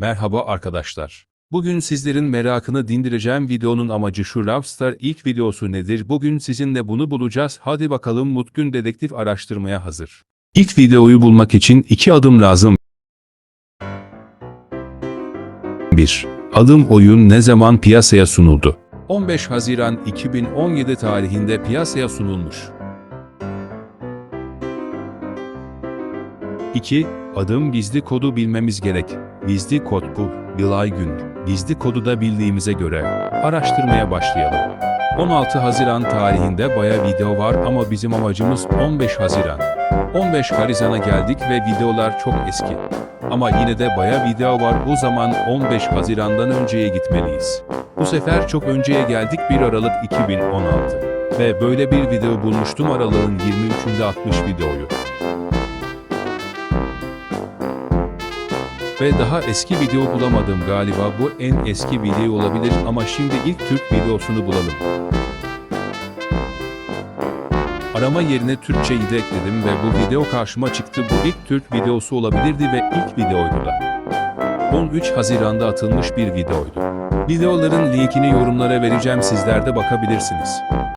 Merhaba arkadaşlar. Bugün sizlerin merakını dindireceğim videonun amacı şu Lobster ilk videosu nedir? Bugün sizinle bunu bulacağız. Hadi bakalım Mutgün Dedektif araştırmaya hazır. İlk videoyu bulmak için iki adım lazım. 1. Adım oyun ne zaman piyasaya sunuldu? 15 Haziran 2017 tarihinde piyasaya sunulmuş. 2. Adım gizli kodu bilmemiz gerek. Gizli kod bu. Yılay gün. Gizli kodu da bildiğimize göre araştırmaya başlayalım. 16 Haziran tarihinde baya video var ama bizim amacımız 15 Haziran. 15 Haziran'a geldik ve videolar çok eski. Ama yine de baya video var o zaman 15 Haziran'dan önceye gitmeliyiz. Bu sefer çok önceye geldik 1 Aralık 2016. Ve böyle bir video bulmuştum Aralık'ın 23'ünde 60 videoyu. Ve daha eski video bulamadım galiba bu en eski video olabilir ama şimdi ilk Türk videosunu bulalım. Arama yerine Türkçeyi de ekledim ve bu video karşıma çıktı. Bu ilk Türk videosu olabilirdi ve ilk videoydu da. 13 Haziran'da atılmış bir videoydu. Videoların linkini yorumlara vereceğim sizler de bakabilirsiniz.